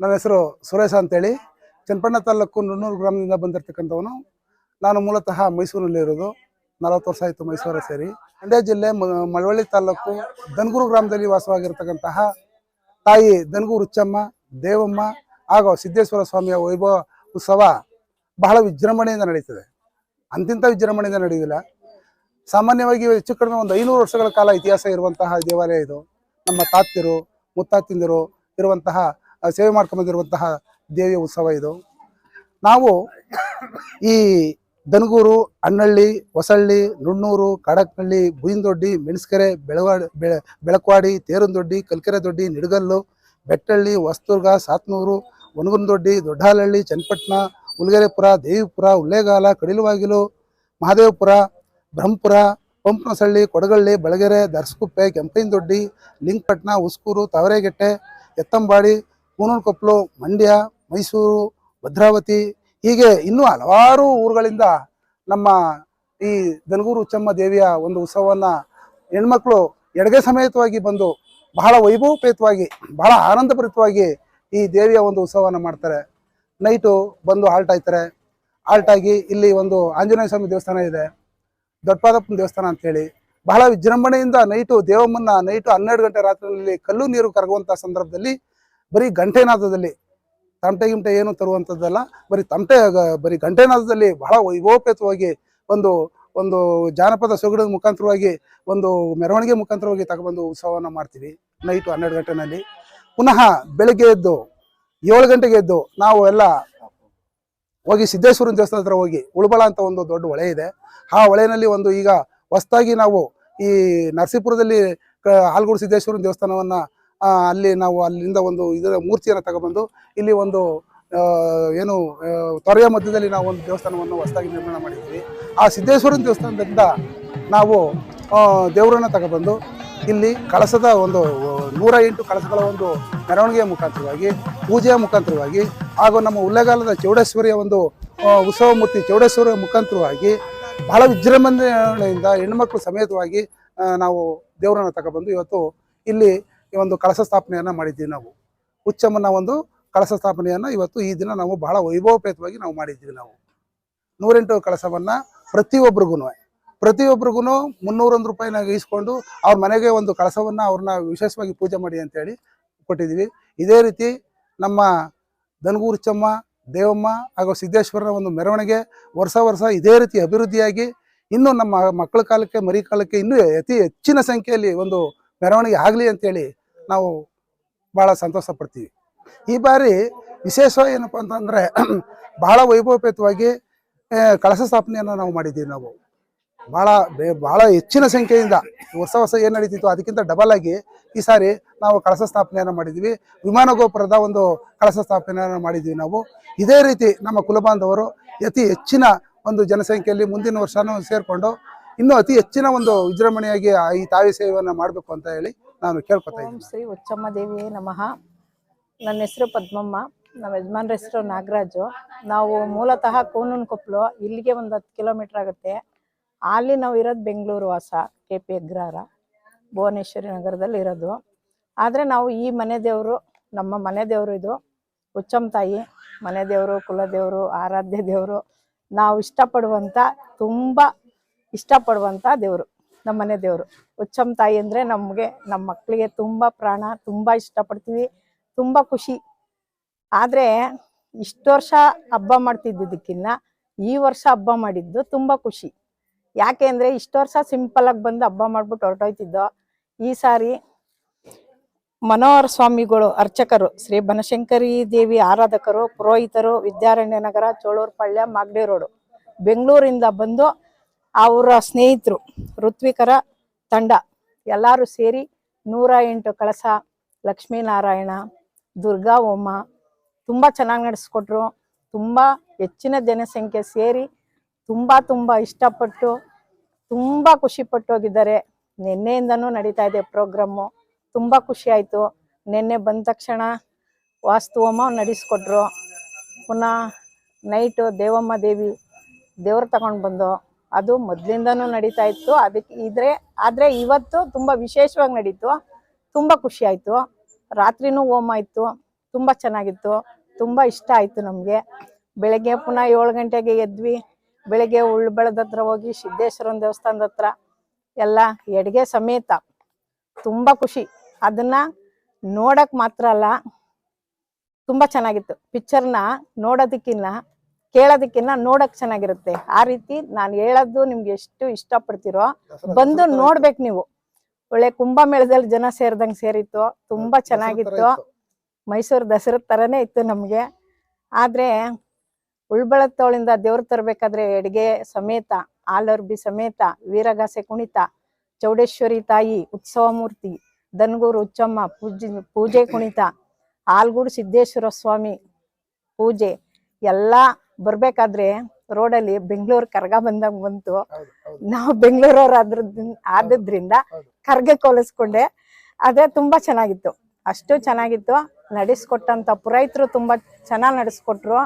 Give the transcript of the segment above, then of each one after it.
ನನ್ನ ಹೆಸರು ಸುರೇಶ ಅಂತೇಳಿ. ಚನ್ನಪಣ್ಣ ತಾಲೂಕು ನುಣ್ಣೂರು ಗ್ರಾಮದಿಂದ ಬಂದಿರತಕ್ಕಂಥವನು. ನಾನು ಮೂಲತಃ ಮೈಸೂರಿನಲ್ಲಿರೋದು ನಲವತ್ತು ವರ್ಷ ಆಯಿತು ಮೈಸೂರು ಸೇರಿ. ಮಂಡ್ಯ ಜಿಲ್ಲೆ ಮಳವಳ್ಳಿ ತಾಲೂಕು ದನಗೂರು ಗ್ರಾಮದಲ್ಲಿ ವಾಸವಾಗಿರ್ತಕ್ಕಂತಹ ತಾಯಿ ದನಗೂರು ಹುಚ್ಚಮ್ಮ, ದೇವಮ್ಮ ಹಾಗೂ ಸಿದ್ದೇಶ್ವರ ಸ್ವಾಮಿಯ ವೈಭವ ಉತ್ಸವ ಬಹಳ ವಿಜೃಂಭಣೆಯಿಂದ ನಡೀತದೆ. ಅಂತಿಂತ ವಿಜೃಂಭಣೆಯಿಂದ ನಡೆಯುವುದಿಲ್ಲ. ಸಾಮಾನ್ಯವಾಗಿ ಹೆಚ್ಚು ಕಡಿಮೆ ಒಂದು ಐನೂರು ವರ್ಷಗಳ ಕಾಲ ಇತಿಹಾಸ ಇರುವಂತಹ ದೇವಾಲಯ ಇದು. ನಮ್ಮ ತಾತ್ಯರು ಮುತ್ತಾತಿಂದರು ಇರುವಂತಹ ಸೇವೆ ಮಾಡ್ಕೊಂಬಂದಿರುವಂತಹ ದೇವಿಯ ಉತ್ಸವ ಇದು. ನಾವು ಈ ದನಗೂರು, ಅಣ್ಣಳ್ಳಿ, ಹೊಸಳ್ಳಿ, ನುಣ್ಣೂರು ಕಾಡಕ್ನಳ್ಳಿ ಬುಯಿಂದೊಡ್ಡಿ ಮೆಣಸ್ಕೆರೆ, ಬೆಳವಾಡಿ, ಬೆಳೆ, ಬೆಳಕವಾಡಿ, ತೇರಂದೊಡ್ಡಿ ಕಲ್ಕೆರೆ ದೊಡ್ಡಿ ನಿಡಗಲ್ಲು, ಬೆಟ್ಟಳ್ಳಿ ಹೊಸ್ತುರ್ಗ ಸಾತ್ನೂರು ಒಣಗುಂದೊಡ್ಡಿ ದೊಡ್ಡಹಾಲಹಳ್ಳಿ ಚನ್ನಪಟ್ಟಣ ಉಲ್ಗೆರೆಪುರ ದೇವಿಪುರ ಉಲ್ಲೇಗಾಲ ಕಡಿಲುವಾಗಿಲು, ಮಹದೇವಪುರ, ಬ್ರಹ್ಮಪುರ, ಪಂಪನಸಳ್ಳಿ, ಕೊಡಗಳ್ಳಿ ಬೆಳಗೆರೆ ದರ್ಸ್ಕುಪ್ಪೆ ಕೆಂಪೈನದೊಡ್ಡಿ ಲಿಂಗಪಟ್ಟಣ ಉಸ್ಕೂರು ತಾವರೆಗೆಟ್ಟೆ, ಎತ್ತಂಬಾಡಿ ಕೂನೂರುಕೊಪ್ಪಲು ಮಂಡ್ಯ, ಮೈಸೂರು, ಭದ್ರಾವತಿ ಹೀಗೆ ಇನ್ನೂ ಹಲವಾರು ಊರುಗಳಿಂದ ನಮ್ಮ ಈ ದನಗೂರು ಉಚ್ಚಮ್ಮ ದೇವಿಯ ಒಂದು ಉತ್ಸವವನ್ನು ಹೆಣ್ಮಕ್ಳು ಎಡಗೆ ಸಮೇತವಾಗಿ ಬಂದು ಬಹಳ ವೈಭವಪೇತವಾಗಿ, ಬಹಳ ಆನಂದಭರಿತವಾಗಿ ಈ ದೇವಿಯ ಒಂದು ಉತ್ಸವವನ್ನು ಮಾಡ್ತಾರೆ. ನೈಟು ಬಂದು ಹಾಲ್ಟ್ ಆಯ್ತಾರೆ ಹಾಲ್ಟ್ ಆಗಿ ಇಲ್ಲಿ ಒಂದು ಆಂಜನೇಯ ಸ್ವಾಮಿ ದೇವಸ್ಥಾನ ಇದೆ. ದೊಡ್ಡಪಾದಪ್ಪನ ದೇವಸ್ಥಾನ ಅಂತೇಳಿ. ಬಹಳ ವಿಜೃಂಭಣೆಯಿಂದ ನೈಟು ದೇವಮ್ಮನ್ನ ನೈಟು ಹನ್ನೆರಡು ಗಂಟೆ ರಾತ್ರಿಯಲ್ಲಿ ಕಲ್ಲು ನೀರು ಕರಗುವಂಥ ಸಂದರ್ಭದಲ್ಲಿ ಬರೀ ಗಂಟೆನಾದದಲ್ಲಿ ತಮಟೆ ಗಿಮಟೆ ಏನು ತರುವಂಥದ್ದಲ್ಲ, ಬರೀ ತಮಟೆ ಬರೀ ಗಂಟೆನಾದದಲ್ಲಿ ಬಹಳ ವೈಭವೋಪೇತವಾಗಿ ಒಂದು ಒಂದು ಜಾನಪದ ಸೊಗಡಿನ ಮುಖಾಂತರವಾಗಿ ಒಂದು ಮೆರವಣಿಗೆ ಮುಖಾಂತರವಾಗಿ ತಗೊಬಂದು ಉತ್ಸವವನ್ನು ಮಾಡ್ತೀವಿ ನೈಟು ಹನ್ನೆರಡು ಗಂಟೆನಲ್ಲಿ. ಪುನಃ ಬೆಳಗ್ಗೆ ಎದ್ದು, ಏಳು ಗಂಟೆಗೆ ಎದ್ದು ನಾವು ಎಲ್ಲ ಹೋಗಿ ಸಿದ್ದೇಶ್ವರನ ದೇವಸ್ಥಾನ ಹತ್ರ ಹೋಗಿ ಉಳ್ಬಳ ಅಂತ ಒಂದು ದೊಡ್ಡ ಹೊಳೆ ಇದೆ. ಆ ಹೊಳೆನಲ್ಲಿ ಒಂದು ಈಗ ಹೊಸದಾಗಿ ನಾವು ಈ ನರಸೀಪುರದಲ್ಲಿ ಆಲ್ಗೂಡು ಸಿದ್ದೇಶ್ವರನ ದೇವಸ್ಥಾನವನ್ನ ಅಲ್ಲಿ ನಾವು ಅಲ್ಲಿಂದ ಒಂದು ಇದರ ಮೂರ್ತಿಯನ್ನು ತಗೊಬಂದು ಇಲ್ಲಿ ಒಂದು ಏನು ತೊರೆಯ ಮಧ್ಯದಲ್ಲಿ ನಾವು ಒಂದು ದೇವಸ್ಥಾನವನ್ನು ಹೊಸದಾಗಿ ನಿರ್ಮಾಣ ಮಾಡಿದ್ವಿ ಆ ಸಿದ್ದೇಶ್ವರನ ದೇವಸ್ಥಾನದಿಂದ ನಾವು ದೇವರನ್ನು ತಗೊಬಂದು ಇಲ್ಲಿ ಕಳಸದ ಒಂದು ನೂರ ಎಂಟು ಕಳಸಗಳ ಒಂದು ಮೆರವಣಿಗೆಯ ಮುಖಾಂತರವಾಗಿ, ಪೂಜೆಯ ಮುಖಾಂತರವಾಗಿ, ಹಾಗೂ ನಮ್ಮ ಉಲ್ಲೆಗಾಲದ ಚೌಡೇಶ್ವರಿಯ ಒಂದು ಉತ್ಸವ ಮೂರ್ತಿ ಚೌಡೇಶ್ವರಿಯ ಮುಖಾಂತರವಾಗಿ ಬಹಳ ವಿಜೃಂಭಣೆಯಿಂದ ಹೆಣ್ಮಕ್ಳು ಸಮೇತವಾಗಿ ನಾವು ದೇವರನ್ನು ತಗೊಬಂದು ಇವತ್ತು ಇಲ್ಲಿ ಈ ಒಂದು ಕಳಸ ಸ್ಥಾಪನೆಯನ್ನ ಮಾಡಿದ್ದೀವಿ ನಾವು. ಹುಚ್ಚಮ್ಮನ ಒಂದು ಕಳಸ ಸ್ಥಾಪನೆಯನ್ನ ಇವತ್ತು ಈ ದಿನ ನಾವು ಬಹಳ ವೈಭವಪೇತವಾಗಿ ನಾವು ಮಾಡಿದ್ದೀವಿ ನಾವು. ನೂರೆಂಟು ಕಳಸವನ್ನ ಪ್ರತಿಯೊಬ್ಬರಿಗೂ ಪ್ರತಿಯೊಬ್ಬರಿಗೂ ಮುನ್ನೂರೊಂದು ರೂಪಾಯಿನಾಗ ಇಸ್ಕೊಂಡು ಅವ್ರ ಮನೆಗೆ ಒಂದು ಕಳಸವನ್ನ ಅವ್ರನ್ನ ವಿಶೇಷವಾಗಿ ಪೂಜೆ ಮಾಡಿ ಅಂತೇಳಿ ಕೊಟ್ಟಿದ್ದೀವಿ. ಇದೇ ರೀತಿ ನಮ್ಮ ದನಗೂರು ಚಮ್ಮ ದೇವಮ್ಮ ಹಾಗೂ ಸಿದ್ದೇಶ್ವರನ ಒಂದು ಮೆರವಣಿಗೆ ವರ್ಷ ವರ್ಷ ಇದೇ ರೀತಿ ಅಭಿವೃದ್ಧಿಯಾಗಿ ಇನ್ನೂ ನಮ್ಮ ಮಕ್ಕಳ ಕಾಲಕ್ಕೆ, ಮರಿ ಕಾಲಕ್ಕೆ ಇನ್ನೂ ಅತಿ ಹೆಚ್ಚಿನ ಸಂಖ್ಯೆಯಲ್ಲಿ ಒಂದು ಮೆರವಣಿಗೆ ಆಗಲಿ ಅಂತೇಳಿ ನಾವು ಭಾಳ ಸಂತೋಷ ಪಡ್ತೀವಿ ಈ ಬಾರಿ ವಿಶೇಷ ಏನಪ್ಪ ಅಂತಂದರೆ ಬಹಳ ವೈಭವೋಪೇತವಾಗಿ ಕಳಸ ಸ್ಥಾಪನೆಯನ್ನು ನಾವು ಮಾಡಿದ್ದೀವಿ ನಾವು. ಭಾಳ ಭಾಳ ಹೆಚ್ಚಿನ ಸಂಖ್ಯೆಯಿಂದ ವರ್ಷ ವರ್ಷ ಏನು ನಡೀತಿತ್ತು ಅದಕ್ಕಿಂತ ಡಬಲ್ ಆಗಿ ಈ ಸಾರಿ ನಾವು ಕಳಸ ಸ್ಥಾಪನೆಯನ್ನು ಮಾಡಿದ್ದೀವಿ. ವಿಮಾನ ಗೋಪುರದ ಒಂದು ಕಳಸ ಸ್ಥಾಪನೆಯನ್ನು ಮಾಡಿದ್ದೀವಿ ನಾವು. ಇದೇ ರೀತಿ ನಮ್ಮ ಕುಲಬಾಂಧವರು ಅತಿ ಹೆಚ್ಚಿನ ಒಂದು ಜನಸಂಖ್ಯೆಯಲ್ಲಿ ಮುಂದಿನ ವರ್ಷನೂ ಸೇರಿಕೊಂಡು ಇನ್ನೂ ಅತಿ ಹೆಚ್ಚಿನ ಒಂದು ವಿಜೃಂಭಣೆಯಾಗಿ ಈ ತಾವಿ ಸೇವೆಯನ್ನು ಮಾಡಬೇಕು ಅಂತ ಹೇಳಿ ನಾನು ಕೇಳ್ಕೊತಾ ಓಂ ಇದ್ದೀನಿ. ಶ್ರೀ ಉಚ್ಚಮ್ಮ ದೇವಿಯೇ ನಮಃ. ನನ್ನ ಹೆಸರು ಪದ್ಮಮ್ಮ. ನಮ್ಮ ಯಜಮಾನ್ರ ಹೆಸರು ನಾಗರಾಜು. ನಾವು ಮೂಲತಃ ಕೂನೂನ್ ಕೊಪ್ಪಲು ಇಲ್ಲಿಗೆ ಒಂದು ಹತ್ತು ಕಿಲೋಮೀಟರ್ ಆಗುತ್ತೆ. ಅಲ್ಲಿ ನಾವು ಇರೋದು ಬೆಂಗಳೂರು ವಾಸ ಕೆ ಪಿ ಅಗ್ರಹಾರ ಭುವನೇಶ್ವರಿ ನಗರದಲ್ಲಿ ಇರೋದು. ಆದರೆ ನಾವು ಈ ಮನೆ ದೇವರು ನಮ್ಮ ಮನೆ ದೇವರು ಇದು ಉಚ್ಚಮ್ಮ ತಾಯಿ ಮನೆ ದೇವರು ಕುಲದೇವರು ಆರಾಧ್ಯ ದೇವರು. ನಾವು ಇಷ್ಟಪಡುವಂಥ ತುಂಬ ಇಷ್ಟಪಡುವಂಥ ದೇವರು. ನಮ್ಮ ಮನೆ ದೇವರು. ಉಚ್ಚಮ್ ತಾಯಿ ಅಂದರೆ ನಮಗೆ ನಮ್ಮ ಮಕ್ಕಳಿಗೆ ತುಂಬ ಪ್ರಾಣ, ತುಂಬ ಇಷ್ಟಪಡ್ತೀವಿ, ತುಂಬ ಖುಷಿ. ಆದರೆ ಇಷ್ಟು ವರ್ಷ ಹಬ್ಬ ಮಾಡ್ತಿದ್ದಿದ್ದಕ್ಕಿನ್ನ ಈ ವರ್ಷ ಹಬ್ಬ ಮಾಡಿದ್ದು ತುಂಬ ಖುಷಿ. ಯಾಕೆ ಅಂದರೆ ಇಷ್ಟು ವರ್ಷ ಸಿಂಪಲಾಗಿ ಬಂದು ಹಬ್ಬ ಮಾಡ್ಬಿಟ್ಟು ಹೊರಟೋಯ್ತಿದ್ದೋ, ಈ ಸಾರಿ ಮನೋಹರ ಸ್ವಾಮಿಗಳು ಅರ್ಚಕರು, ಶ್ರೀ ಬನಶಂಕರಿ ದೇವಿ ಆರಾಧಕರು, ಪುರೋಹಿತರು, ವಿದ್ಯಾರಣ್ಯ ನಗರ, ಚೋಳೂರು ಪಾಳ್ಯ, ಮಾಗಡಿ ರೋಡು, ಬೆಂಗಳೂರಿಂದ ಬಂದು ಅವರ ಸ್ನೇಹಿತರು ಋತ್ವಿಕರ ತಂಡ. ಎಲ್ಲರೂ ಸೇರಿ ನೂರ ಎಂಟು ಕಳಸ ಲಕ್ಷ್ಮೀನಾರಾಯಣ, ದುರ್ಗಾ ಹೋಮ ತುಂಬ ಚೆನ್ನಾಗಿ ನಡೆಸ್ಕೊಟ್ರು. ತುಂಬ ಹೆಚ್ಚಿನ ಜನಸಂಖ್ಯೆ ಸೇರಿ ತುಂಬ ತುಂಬ ಇಷ್ಟಪಟ್ಟು ತುಂಬ ಖುಷಿಪಟ್ಟು ಹೋಗಿದ್ದಾರೆ ನಿನ್ನೆಯಿಂದನೂ ನಡೀತಾ ಇದೆ ಪ್ರೋಗ್ರಾಮು. ತುಂಬ ಖುಷಿ ಆಯಿತು. ನಿನ್ನೆ ಬಂದ ತಕ್ಷಣ ವಾಸ್ತು ಹೋಮ ನಡೆಸ್ಕೊಟ್ರು. ಪುನಃ ನೈಟು ದೇವಮ್ಮ ದೇವಿ ದೇವ್ರು ತಗೊಂಡು ಬಂದು ಅದು ಮೊದಲಿಂದನೂ ನಡೀತಾ ಇತ್ತು. ಅದಕ್ಕೆ ಇದ್ರೆ, ಆದರೆ ಇವತ್ತು ತುಂಬ ವಿಶೇಷವಾಗಿ ನಡೀತು. ತುಂಬ ಖುಷಿ ಆಯಿತು. ರಾತ್ರಿನೂ ಹೋಮ ಇತ್ತು ತುಂಬ ಚೆನ್ನಾಗಿತ್ತು. ತುಂಬ ಇಷ್ಟ ಆಯಿತು ನಮಗೆ. ಬೆಳಗ್ಗೆ ಪುನಃ ಏಳು ಗಂಟೆಗೆ ಎದ್ವಿ. ಬೆಳಗ್ಗೆ ಉಳ್ಬೆಳದ ಹತ್ರ ಹೋಗಿ ಸಿದ್ದೇಶ್ವರನ ದೇವಸ್ಥಾನದ ಹತ್ರ ಎಲ್ಲ ಎಡ್ಗೆ ಸಮೇತ ತುಂಬ ಖುಷಿ. ಅದನ್ನ ನೋಡಕ್ ಮಾತ್ರ ಅಲ್ಲ, ತುಂಬ ಚೆನ್ನಾಗಿತ್ತು. ಪಿಕ್ಚರ್ನ ನೋಡೋದಕ್ಕಿನ್ನ ಕೇಳೋದಕ್ಕಿನ್ನ ನೋಡಕ್ ಚೆನ್ನಾಗಿರುತ್ತೆ. ಆ ರೀತಿ ನಾನು ಹೇಳೋದು ನಿಮ್ಗೆ ಎಷ್ಟು ಇಷ್ಟಪಡ್ತೀರೋ ಬಂದು ನೋಡ್ಬೇಕು ನೀವು. ಒಳ್ಳೆ ಕುಂಭಮೇಳದಲ್ಲಿ ಜನ ಸೇರಿದಂಗೆ ಸೇರಿತ್ತು. ತುಂಬಾ ಚೆನ್ನಾಗಿತ್ತು. ಮೈಸೂರು ದಸರಾ ತರನೇ ಇತ್ತು ನಮ್ಗೆ. ಆದ್ರೆ ಉಳ್ಬಳತ್ತೋಳಿಂದ ದೇವ್ರು ತರ್ಬೇಕಾದ್ರೆ ಎಡ್ಗೆ ಸಮೇತ ಆಲರ್ಬಿ ಸಮೇತ ವೀರಗಾಸೆ ಕುಣಿತ ಚೌಡೇಶ್ವರಿ ತಾಯಿ ಉತ್ಸವ ಮೂರ್ತಿ ದನಗೂರು ಉಚ್ಚಮ್ಮ ಪೂಜೆ ಪೂಜೆ ಕುಣಿತ ಆಲ್ಗೂಡು ಸಿದ್ದೇಶ್ವರ ಸ್ವಾಮಿ ಪೂಜೆ ಎಲ್ಲ ಬರ್ಬೇಕಾದ್ರೆ ರೋಡಲ್ಲಿ ಬೆಂಗಳೂರು ಕರ್ಗ ಬಂದಂಗ್ ಬಂತು. ನಾವು ಬೆಂಗಳೂರವ್ರು ಆದ್ರಿಂದ ಆದದ್ರಿಂದ ಹೌದು. ಕರ್ಗಕ್ಕೆ ಹೋಲಿಸ್ಕೊಂಡೆ ಅದೇ ತುಂಬಾ ಚೆನ್ನಾಗಿತ್ತು. ಅಷ್ಟು ಚೆನ್ನಾಗಿತ್ತು. ನಡೆಸ್ಕೊಟ್ಟಂತ ಪುರೋಹಿತರು ತುಂಬಾ ಚೆನ್ನಾಗಿ ನಡೆಸ್ಕೊಟ್ರು.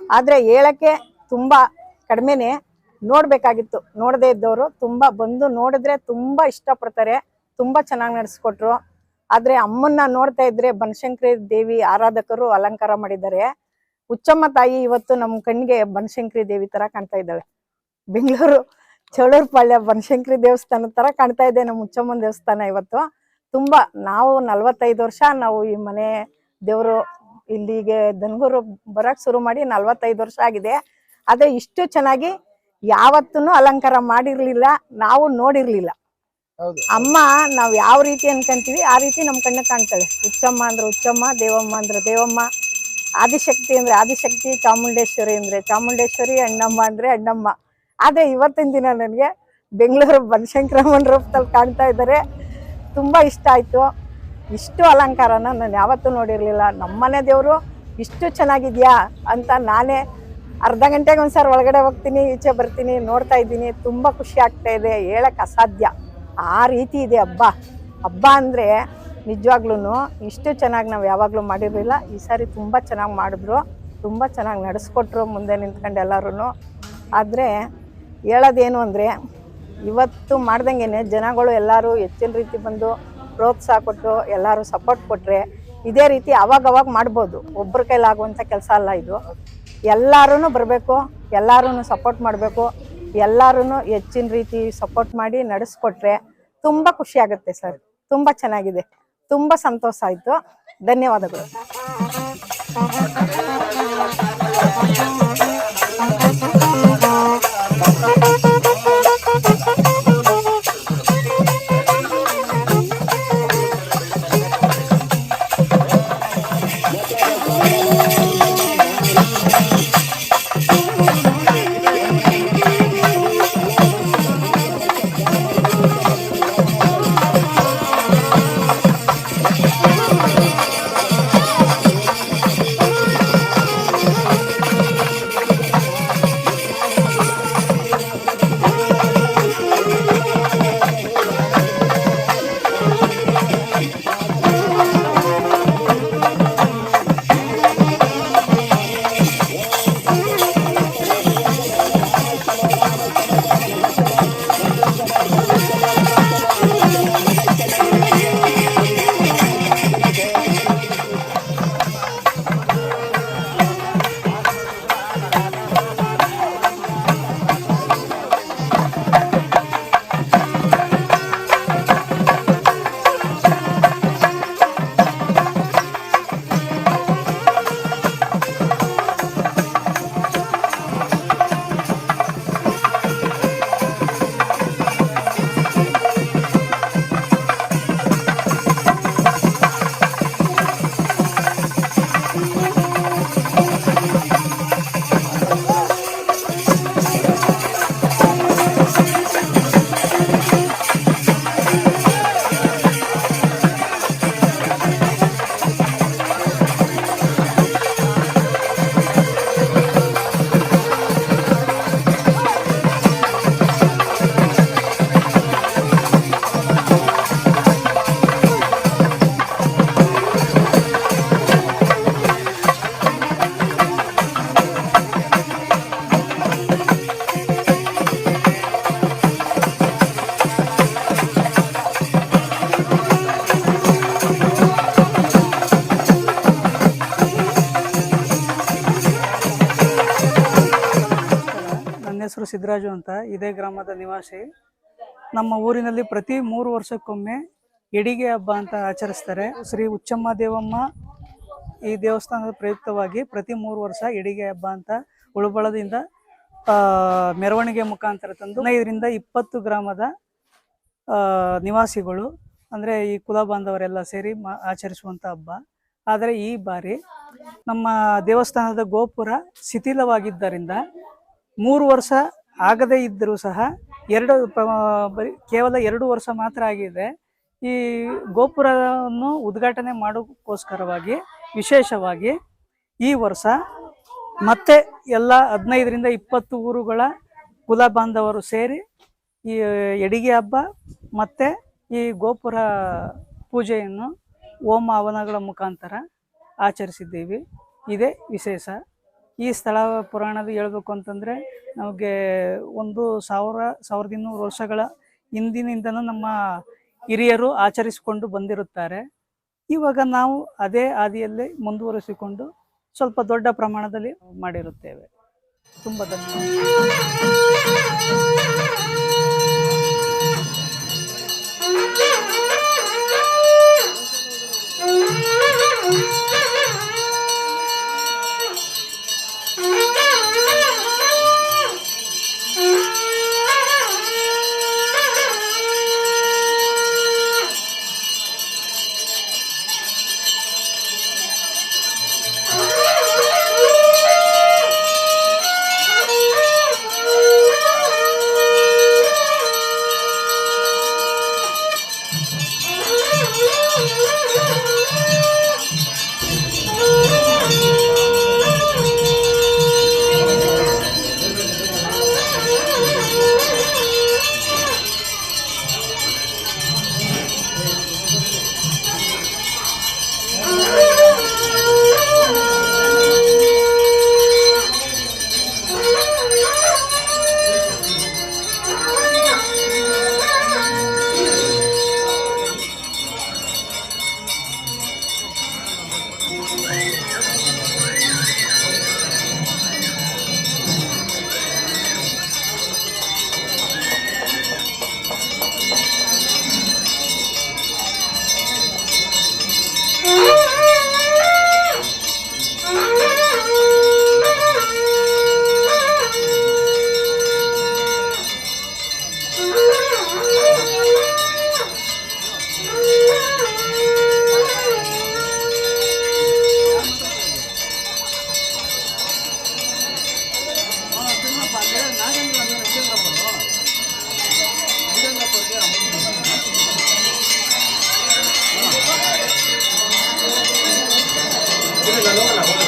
ಆದ್ರೆ ಹೇಳಕ್ಕೆ ತುಂಬಾ ಕಡಿಮೆನೆ ನೋಡ್ಬೇಕಾಗಿತ್ತು. ನೋಡದೆ ಇದ್ದವರು ತುಂಬಾ ಬಂದು ನೋಡಿದ್ರೆ ತುಂಬಾ ಇಷ್ಟಪಡ್ತಾರೆ. ತುಂಬಾ ಚೆನ್ನಾಗಿ ನಡೆಸ್ಕೊಟ್ರು. ಆದ್ರೆ ಅಮ್ಮನ್ನ ನೋಡ್ತಾ ಇದ್ರೆ ಬನಶಂಕರಿ ದೇವಿ ಆರಾಧಕರು ಅಲಂಕಾರ ಮಾಡಿದ್ದಾರೆ. ಹುಚ್ಚಮ್ಮ ತಾಯಿ ಇವತ್ತು ನಮ್ಮ ಕಣ್ಣಿಗೆ ಬನಶಂಕರಿ ದೇವಿ ತರ ಕಾಣ್ತಾ ಇದ್ದಾವೆ ಬೆಂಗಳೂರು ಚೌಳೂರ್ಪಾಳ್ಯ ಬನಶಂಕರಿ ದೇವಸ್ಥಾನ ತರ ಕಾಣ್ತಾ ಇದೆ ನಮ್ಮ ಹುಚ್ಚಮ್ಮನ ದೇವಸ್ಥಾನ ಇವತ್ತು. ತುಂಬಾ ನಾವು ನಲ್ವತ್ತೈದು ವರ್ಷ ನಾವು ಈ ಮನೆ ದೇವರು ಇಲ್ಲಿಗೆ ದನಗೂರು ಬರಕ್ ಶುರು ಮಾಡಿ ನಲ್ವತ್ತೈದು ವರ್ಷ ಆಗಿದೆ. ಆದ್ರೆ ಇಷ್ಟು ಚೆನ್ನಾಗಿ ಯಾವತ್ತೂ ಅಲಂಕಾರ ಮಾಡಿರ್ಲಿಲ್ಲ ನಾವು ನೋಡಿರ್ಲಿಲ್ಲ. ಅಮ್ಮ ನಾವ್ ಯಾವ ರೀತಿ ಅನ್ಕೊಂತೀವಿ ಆ ರೀತಿ ನಮ್ ಕಣ್ಣ ಕಾಣ್ತಾಳೆ ಹುಚ್ಚಮ್ಮ ಅಂದ್ರೆ ಹುಚ್ಚಮ್ಮ ದೇವಮ್ಮ ಅಂದ್ರೆ ದೇವಮ್ಮ. ಆದಿಶಕ್ತಿ ಅಂದ್ರೆ ಆದಿಶಕ್ತಿ, ಚಾಮುಂಡೇಶ್ವರಿ ಅಂದ್ರೆ ಚಾಮುಂಡೇಶ್ವರಿ, ಅಣ್ಣಮ್ಮ ಅಂದ್ರೆ ಅಣ್ಣಮ್ಮ. ಆದ್ರೆ ಇವತ್ತಿನ ದಿನ ನನಗೆ ಬೆಂಗಳೂರು ಬನಶಂಕರಮ್ಮನ ರೂಪದಲ್ಲಿ ಕಾಣ್ತಾ ಇದ್ದಾರೆ. ತುಂಬಾ ಇಷ್ಟ ಆಯ್ತು. ಇಷ್ಟು ಅಲಂಕಾರನ ನಾನು ಯಾವತ್ತೂ ನೋಡಿರಲಿಲ್ಲ. ನಮ್ಮನೆ ದೇವರು ಇಷ್ಟು ಚೆನ್ನಾಗಿದ್ಯಾ ಅಂತ ನಾನೇ ಅರ್ಧ ಗಂಟೆಗೆ ಒಂದ್ಸಾರಿ ಒಳಗಡೆ ಹೋಗ್ತೀನಿ, ಈಚೆ ಬರ್ತೀನಿ, ನೋಡ್ತಾ ಇದ್ದೀನಿ. ತುಂಬಾ ಖುಷಿ ಆಗ್ತಾ ಇದೆ. ಹೇಳಕ್ ಅಸಾಧ್ಯ. ಆ ರೀತಿ ಇದೆ ಹಬ್ಬ. ಹಬ್ಬ ಅಂದರೆ ನಿಜವಾಗ್ಲೂ ಇಷ್ಟು ಚೆನ್ನಾಗಿ ನಾವು ಯಾವಾಗಲೂ ಮಾಡಿರಲಿಲ್ಲ. ಈ ಸಾರಿ ತುಂಬ ಚೆನ್ನಾಗಿ ಮಾಡಿದ್ರು. ತುಂಬ ಚೆನ್ನಾಗಿ ನಡೆಸ್ಕೊಟ್ರು ಮುಂದೆ ನಿಂತ್ಕೊಂಡು ಎಲ್ಲರೂ ಆದರೆ ಹೇಳೋದೇನು ಅಂದರೆ ಇವತ್ತು ಮಾಡ್ದಂಗೆ ಜನಗಳು ಎಲ್ಲರೂ ಹೆಚ್ಚಿನ ರೀತಿ ಬಂದು ಪ್ರೋತ್ಸಾಹ ಕೊಟ್ಟು ಎಲ್ಲರೂ ಸಪೋರ್ಟ್ ಕೊಟ್ಟರೆ ಇದೇ ರೀತಿ ಅವಾಗವಾಗ ಅವಾಗ ಮಾಡ್ಬೋದು ಒಬ್ಬರ ಕೈಲಾಗುವಂಥ ಕೆಲಸ ಅಲ್ಲ ಇದು. ಎಲ್ಲರೂ ಬರಬೇಕು ಎಲ್ಲರೂ ಸಪೋರ್ಟ್ ಮಾಡಬೇಕು ಎಲ್ಲರೂ ಹೆಚ್ಚಿನ ರೀತಿ ಸಪೋರ್ಟ್ ಮಾಡಿ ನಡೆಸ್ಕೊಟ್ರೆ ತುಂಬ ಖುಷಿಯಾಗುತ್ತೆ ಸರ್. ತುಂಬ ಚೆನ್ನಾಗಿದೆ. ತುಂಬ ಸಂತೋಷ ಆಯಿತು. ಧನ್ಯವಾದಗಳು. ಹೆಸರು ಸಿದ್ದರಾಜು ಅಂತ ಇದೇ ಗ್ರಾಮದ ನಿವಾಸಿ. ನಮ್ಮ ಊರಿನಲ್ಲಿ ಪ್ರತಿ ಮೂರು ವರ್ಷಕ್ಕೊಮ್ಮೆ ಎಡಿಗೆ ಹಬ್ಬ ಅಂತ ಆಚರಿಸ್ತಾರೆ. ಶ್ರೀ ಉಚ್ಚಮ್ಮ ದೇವಮ್ಮ ಈ ದೇವಸ್ಥಾನದ ಪ್ರಯುಕ್ತವಾಗಿ ಪ್ರತಿ ಮೂರು ವರ್ಷ ಎಡಿಗೆ ಹಬ್ಬ ಅಂತ ಉಳುಬಳದಿಂದ ಮೆರವಣಿಗೆ ಮುಖಾಂತರ ತಂದು ಹದಿನೈದರಿಂದ ಇಪ್ಪತ್ತು ಗ್ರಾಮದ ನಿವಾಸಿಗಳು, ಅಂದರೆ ಈ ಕುಲ ಬಾಂಧವರೆಲ್ಲ ಸೇರಿ ಮಾ ಆಚರಿಸುವಂಥ ಹಬ್ಬ. ಆದರೆ ಈ ಬಾರಿ ನಮ್ಮ ದೇವಸ್ಥಾನದ ಗೋಪುರ ಶಿಥಿಲವಾಗಿದ್ದರಿಂದ ಮೂರು ವರ್ಷ ಆಗದೇ ಇದ್ದರೂ ಸಹ ಎರಡು ಕೇವಲ ಎರಡು ವರ್ಷ ಮಾತ್ರ ಆಗಿದೆ. ಈ ಗೋಪುರವನ್ನು ಉದ್ಘಾಟನೆ ಮಾಡೋಕ್ಕೋಸ್ಕರವಾಗಿ, ವಿಶೇಷವಾಗಿ ಈ ವರ್ಷ ಮತ್ತೆ ಎಲ್ಲ ಹದಿನೈದರಿಂದ ಇಪ್ಪತ್ತು ಊರುಗಳ ಕುಲ ಬಾಂಧವರು ಸೇರಿ ಈ ಎಡಿಗೆ ಹಬ್ಬ ಮತ್ತು ಈ ಗೋಪುರ ಪೂಜೆಯನ್ನು ಹೋಮ ಹವನಗಳ ಮುಖಾಂತರ ಆಚರಿಸಿದ್ದೀವಿ. ಇದೇ ವಿಶೇಷ. ಈ ಸ್ಥಳ ಪುರಾಣದ ಹೇಳ್ಬೇಕು ಅಂತಂದರೆ ನಮಗೆ ಒಂದು ಸಾವಿರ, ಸಾವಿರದ ಇನ್ನೂರು ವರ್ಷಗಳ ಹಿಂದಿನಿಂದನೂ ನಮ್ಮ ಹಿರಿಯರು ಆಚರಿಸಿಕೊಂಡು ಬಂದಿರುತ್ತಾರೆ. ಇವಾಗ ನಾವು ಅದೇ ಹಾದಿಯಲ್ಲಿ ಮುಂದುವರಿಸಿಕೊಂಡು ಸ್ವಲ್ಪ ದೊಡ್ಡ ಪ್ರಮಾಣದಲ್ಲಿ ಮಾಡಿರುತ್ತೇವೆ. ತುಂಬ ಧನ್ಯವಾದ la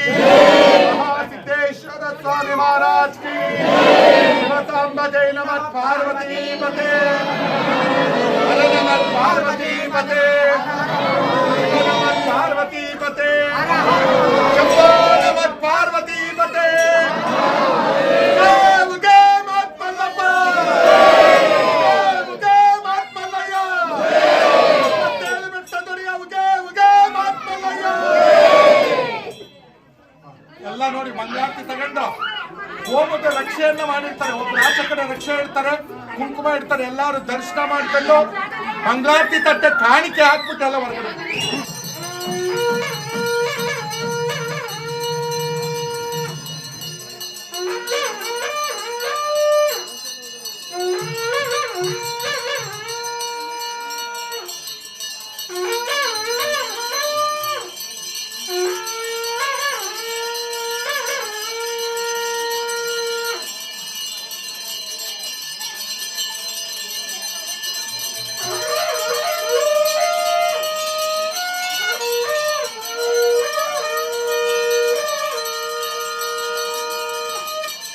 की स्वामी महाराज की शिवसांबते नमः पार्वती पते नमः पार्वती पते नमः पार्वती पते नमः पार्वती पते ಹೋಮದ ರಕ್ಷೆಯನ್ನ ಮಾಡಿರ್ತಾರೆ ಒಬ್ಬ ರಾಜಕಡೆ ರಕ್ಷೆ ಇಡ್ತಾರೆ ಕುಂಕುಮ ಇಡ್ತಾರೆ, ಎಲ್ಲಾರು ದರ್ಶನ ಮಾಡ್ಕೊಂಡು ಮಂಗಳಾರತಿ ತಟ್ಟೆ ಕಾಣಿಕೆ ಹಾಕ್ಬಿಟ್ಟು ಎಲ್ಲ ಹೊರಗಡೆ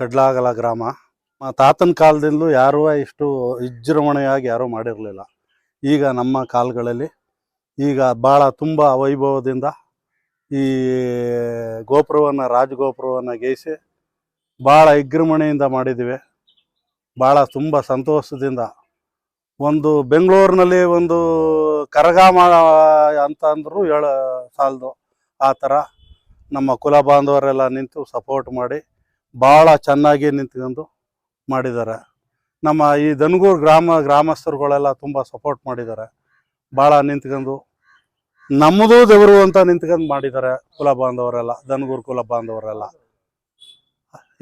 ಕಡ್ಲಾಗಲ ಗ್ರಾಮ. ತಾತನ ಕಾಲದಿಂದಲೂ ಯಾರೂ ಇಷ್ಟು ವಿಜೃಂಭಣೆಯಾಗಿ ಯಾರೂ ಮಾಡಿರಲಿಲ್ಲ. ಈಗ ನಮ್ಮ ಕಾಲಗಳಲ್ಲಿ ಈಗ ಭಾಳ ತುಂಬ ವೈಭವದಿಂದ ಈ ಗೋಪುರವನ್ನು ರಾಜಗೋಪುರವನ್ನು ಗೇಯಿಸಿ ಭಾಳ ವಿಜೃಂಭಣೆಯಿಂದ ಮಾಡಿದ್ದೀವಿ ಭಾಳ ತುಂಬ ಸಂತೋಷದಿಂದ. ಒಂದು ಬೆಂಗಳೂರಿನಲ್ಲಿ ಒಂದು ಕರಗಾಮ ಅಂತ ಅಂದರೂ ಹೇಳ ಸಾಲದು. ಆ ಥರ ನಮ್ಮ ಕುಲ ಬಾಂಧವರೆಲ್ಲ ನಿಂತು ಸಪೋರ್ಟ್ ಮಾಡಿ ಭಾಳ ಚೆನ್ನಾಗಿ ನಿಂತ್ಕೊಂಡು ಮಾಡಿದ್ದಾರೆ. ನಮ್ಮ ಈ ದನಗೂರು ಗ್ರಾಮ ಗ್ರಾಮಸ್ಥರುಗಳೆಲ್ಲ ತುಂಬ ಸಪೋರ್ಟ್ ಮಾಡಿದ್ದಾರೆ. ಭಾಳ ನಿಂತ್ಕೊಂಡು ನಮ್ಮದು ದೇವರು ಅಂತ ನಿಂತ್ಕೊಂಡು ಮಾಡಿದ್ದಾರೆ ಕುಲ ಬಾಂಧವರೆಲ್ಲ, ದನಗೂರು ಕುಲ ಬಾಂಧವರೆಲ್ಲ.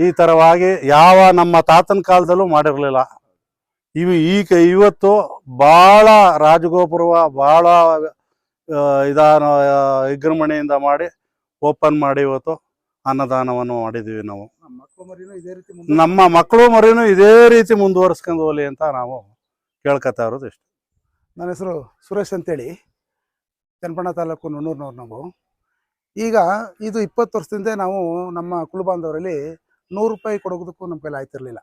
ಈ ಥರವಾಗಿ ಯಾವ ನಮ್ಮ ತಾತನ ಕಾಲದಲ್ಲೂ ಮಾಡಿರಲಿಲ್ಲ. ಇವು ಈಗ ಇವತ್ತು ಭಾಳ ರಾಜಗೋಪುರವ ಭಾಳ ಇದಾನ ವಿಗ್ರಮಣೆಯಿಂದ ಮಾಡಿ ಓಪನ್ ಮಾಡಿ ಇವತ್ತು ಅನ್ನದಾನವನ್ನು ಮಾಡಿದ್ವಿ ನಾವು. ನಮ್ಮ ಮಕ್ಕಳು ಮರಿನೂ ಇದೇ ರೀತಿ ಮುಂದೆ ನಮ್ಮ ಮಕ್ಕಳು ಮರಿನೂ ಇದೇ ರೀತಿ ಮುಂದುವರಿಸ್ಕೊಂಡು ಹೋಗಲಿ ಅಂತ ನಾವು ಕೇಳ್ಕೊತಾ ಇರೋದು ಇಷ್ಟು. ನನ್ನ ಹೆಸರು ಸುರೇಶ್ ಅಂತೇಳಿ. ಚನ್ನಪಣ್ಣ ತಾಲೂಕು ನುಣ್ಣೂರ್ನವ್ರು ನಾವು. ಈಗ ಇದು ಇಪ್ಪತ್ತು ವರ್ಷದಿಂದ ನಾವು ನಮ್ಮ ಕುಲ ಬಾಂಧವರಲ್ಲಿ ನೂರು ರೂಪಾಯಿ ಕೊಡೋದಕ್ಕೂ ನಮ್ಮ ಕೈಲಿ ಆಯ್ತಿರಲಿಲ್ಲ.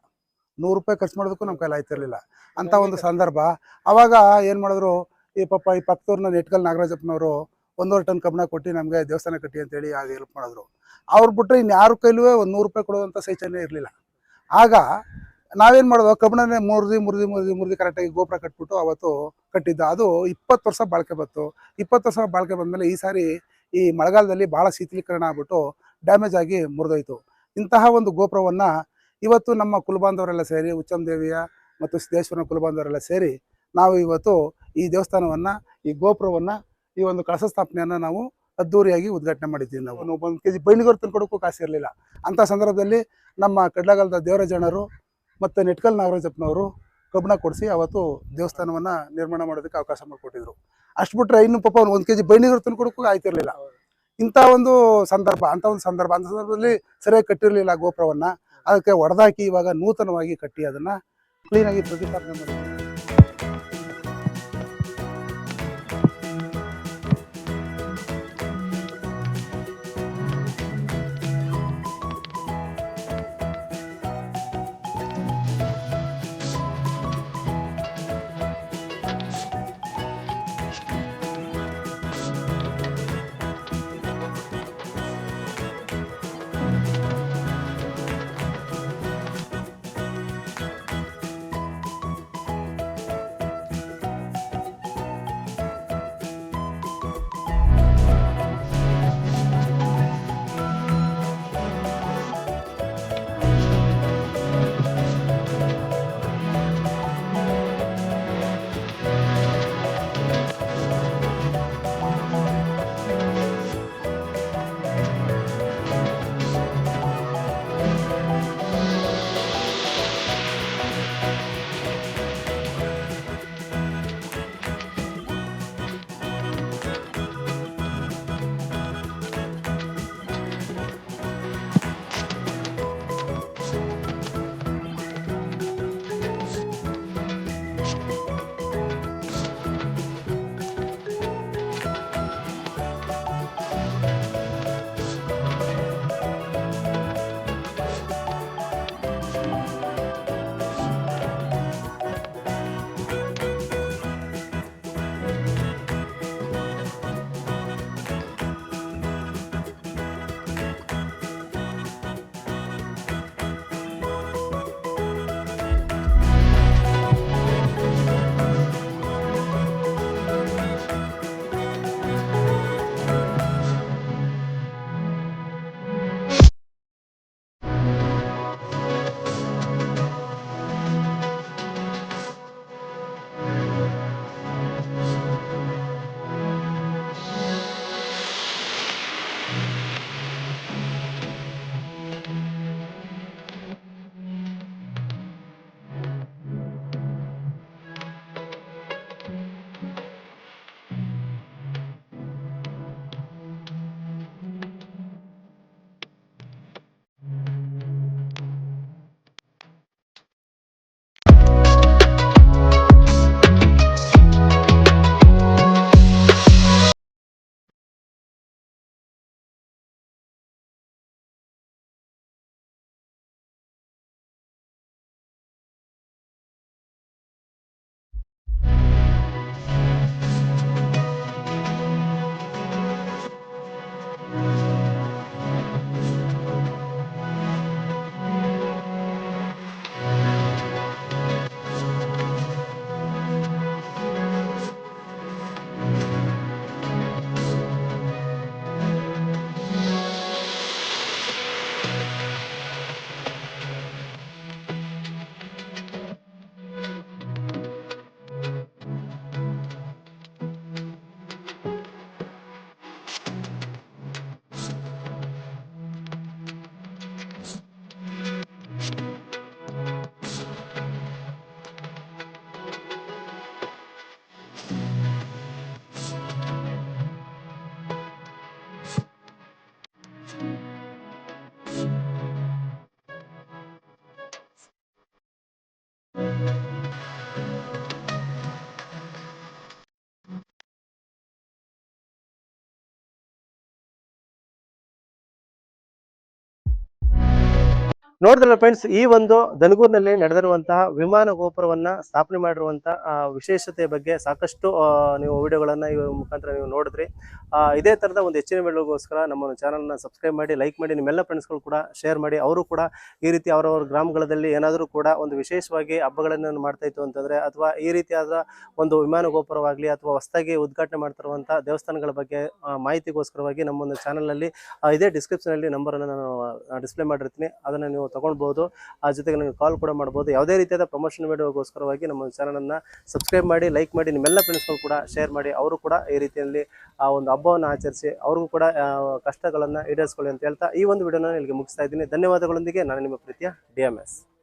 ನೂರು ರೂಪಾಯಿ ಖರ್ಚು ಮಾಡೋದಕ್ಕೂ ನಮ್ಮ ಕೈಲಿ ಆಯ್ತಿರ್ಲಿಲ್ಲ. ಅಂತ ಒಂದು ಸಂದರ್ಭ. ಅವಾಗ ಏನು ಮಾಡಿದ್ರು ಈ ಪಪ್ಪ ಈ ಪಕ್ಕದವ್ರನ್ನ ನೆಟ್ಕಲ್ ನಾಗರಾಜಪ್ಪನವರು ಒಂದೂವರೆ ಟನ್ ಕಬ್ಬಣ ಕೊಟ್ಟು ನಮಗೆ ದೇವಸ್ಥಾನ ಕಟ್ಟಿ ಅಂತೇಳಿ ಆಗ ಹೆಲ್ಪ್ ಮಾಡಿದ್ರು. ಅವ್ರು ಬಿಟ್ಟರೆ ಇನ್ಯಾರ ಕೈಲೂ ಒಂದು ನೂರು ರೂಪಾಯಿ ಕೊಡುವಂಥ ಸೈಚನೇ ಇರಲಿಲ್ಲ. ಆಗ ನಾವೇನು ಮಾಡೋದು ಕಬ್ಬಣನೇ ಮುರಿದು ಮುರಿದು ಮುರಿದು ಮುರಿದು ಕರೆಕ್ಟಾಗಿ ಗೋಪುರ ಕಟ್ಬಿಟ್ಟು ಅವತ್ತು ಕಟ್ಟಿದ್ದ. ಅದು ಇಪ್ಪತ್ತು ವರ್ಷ ಬಾಳಿಕೆ ಬಂತು. ಇಪ್ಪತ್ತು ವರ್ಷ ಬಾಳಿಕೆ ಬಂದಮೇಲೆ ಈ ಸಾರಿ ಈ ಮಳೆಗಾಲದಲ್ಲಿ ಭಾಳ ಶೀತಲೀಕರಣ ಆಗ್ಬಿಟ್ಟು ಡ್ಯಾಮೇಜ್ ಆಗಿ ಮುರಿದೋಯ್ತು. ಇಂತಹ ಒಂದು ಗೋಪುರವನ್ನು ಇವತ್ತು ನಮ್ಮ ಕುಲಬಾಂಧವರೆಲ್ಲ ಸೇರಿ ದೇವಿಯ ಮತ್ತು ಸಿದ್ದೇಶ್ವರನ ಕುಲಬಾಂಧವರೆಲ್ಲ ಸೇರಿ ನಾವು ಇವತ್ತು ಈ ದೇವಸ್ಥಾನವನ್ನು, ಈ ಗೋಪುರವನ್ನು ಈ ಒಂದು ಕಳಸ ಸ್ಥಾಪನೆಯನ್ನು ನಾವು ಅದ್ದೂರಿಯಾಗಿ ಉದ್ಘಾಟನೆ ಮಾಡಿದ್ದೀವಿ ನಾವು. ಒಂದು ಕೆ ಜಿ ಬೈಣಿಗರು ತಂದ್ಕೊಡೋಕ್ಕೂ ಕಾಸು ಇರಲಿಲ್ಲ. ಅಂಥ ಸಂದರ್ಭದಲ್ಲಿ ನಮ್ಮ ಕಡ್ಲಗಾಲದ ದೇವರಾಜಣ್ಣರು ಮತ್ತು ನೆಟ್ಕಲ್ ನಾಗರಾಜಪ್ಪನವರು ಕಬ್ಬಣ ಕೊಡಿಸಿ ಅವತ್ತು ದೇವಸ್ಥಾನವನ್ನು ನಿರ್ಮಾಣ ಮಾಡೋದಕ್ಕೆ ಅವಕಾಶ ಮಾಡಿಕೊಟ್ಟಿದ್ರು. ಅಷ್ಟು ಬಿಟ್ಟರೆ ಇನ್ನು ಪಾಪ ಒಂದು ಕೆ ಜಿ ಬೈಣಿಗರು ತಂದ್ಕೊಡೋಕ್ಕೂ ಆಯ್ತಿರಲಿಲ್ಲ. ಇಂಥ ಒಂದು ಸಂದರ್ಭ, ಅಂಥ ಒಂದು ಸಂದರ್ಭ, ಅಂಥ ಸಂದರ್ಭದಲ್ಲಿ ಸರಿಯಾಗಿ ಕಟ್ಟಿರಲಿಲ್ಲ ಗೋಪುರವನ್ನು. ಅದಕ್ಕೆ ಒಡೆದಾಕಿ ಇವಾಗ ನೂತನವಾಗಿ ಕಟ್ಟಿ ಅದನ್ನು ಕ್ಲೀನಾಗಿ ಪ್ರತಿಪಾದನೆ ಮಾಡಿದ್ದೀವಿ ನೋಡಿದ್ರೆ ಫ್ರೆಂಡ್ಸ್ ಈ ಒಂದು ದನಗೂರಿನಲ್ಲಿ ನಡೆದಿರುವಂತಹ ವಿಮಾನ ಗೋಪುರವನ್ನ ಸ್ಥಾಪನೆ ಮಾಡಿರುವಂತಹ ವಿಶೇಷತೆ ಬಗ್ಗೆ ಸಾಕಷ್ಟು ನೀವು ವಿಡಿಯೋಗಳನ್ನ ಈ ಮುಖಾಂತರ ನೀವು ನೋಡಿದ್ರಿ. ಇದೇ ತರದ ಒಂದು ಹೆಚ್ಚಿನ ವಿಡಿಯೋಗೋಸ್ಕರ ನಮ್ಮ ಚಾನಲ್ನ ಸಬ್ಸ್ಕ್ರೈಬ್ ಮಾಡಿ ಲೈಕ್ ಮಾಡಿ, ನಿಮ್ಮೆಲ್ಲ ಫ್ರೆಂಡ್ಸ್ಗಳು ಕೂಡ ಶೇರ್ ಮಾಡಿ, ಅವರು ಕೂಡ ಈ ರೀತಿ ಅವರವರ ಗ್ರಾಮಗಳಲ್ಲಿ ಏನಾದರೂ ಕೂಡ ಒಂದು ವಿಶೇಷವಾಗಿ ಹಬ್ಬಗಳನ್ನು ಮಾಡ್ತಾ ಇತ್ತು ಅಂತಂದ್ರೆ, ಅಥವಾ ಈ ರೀತಿಯಾದ ಒಂದು ವಿಮಾನ ಗೋಪುರವಾಗಲಿ ಅಥವಾ ಹೊಸದಾಗಿ ಉದ್ಘಾಟನೆ ಮಾಡ್ತಿರುವಂಥ ದೇವಸ್ಥಾನಗಳ ಬಗ್ಗೆ ಮಾಹಿತಿಗೋಸ್ಕರವಾಗಿ ನಮ್ಮ ಒಂದು ಚಾನಲ್ನಲ್ಲಿ ಇದೇ ನಂಬರ್ ಅನ್ನು ನಾನು ಡಿಸ್ಪ್ಲೇ ಮಾಡಿರ್ತೀನಿ. ಅದನ್ನು ನೀವು ತೊಗೊಳ್ಬೋದು ಆ ಜೊತೆಗೆ ನನಗೆ ಕಾಲ್ ಕೂಡ ಮಾಡ್ಬೋದು. ಯಾವುದೇ ರೀತಿಯಾದ ಪ್ರಮೋಷನ್ ವಿಡಿಯೋಗೋಸ್ಕರವಾಗಿ ನಮ್ಮ ಚಾನಲನ್ನು ಸಬ್ಸ್ಕ್ರೈಬ್ ಮಾಡಿ ಲೈಕ್ ಮಾಡಿ, ನಿಮ್ಮೆಲ್ಲ ಫ್ರೆಂಡ್ಸ್ಗಳು ಕೂಡ ಶೇರ್ ಮಾಡಿ, ಅವರು ಕೂಡ ಈ ರೀತಿಯಲ್ಲಿ ಆ ಒಂದು ಹಬ್ಬವನ್ನು ಆಚರಿಸಿ, ಅವ್ರಿಗೂ ಕೂಡ ಕಷ್ಟಗಳನ್ನು ಈಡೇರಿಸ್ಕೊಳ್ಳಿ ಅಂತ ಹೇಳ್ತಾ ಈ ಒಂದು ವಿಡಿಯೋನ ಇಲ್ಲಿಗೆ ಮುಗಿಸ್ತಾ ಇದ್ದೀನಿ. ಧನ್ಯವಾದಗಳೊಂದಿಗೆ ನಾನು ನಿಮ್ಮ ಪ್ರೀತಿಯ ಡಿ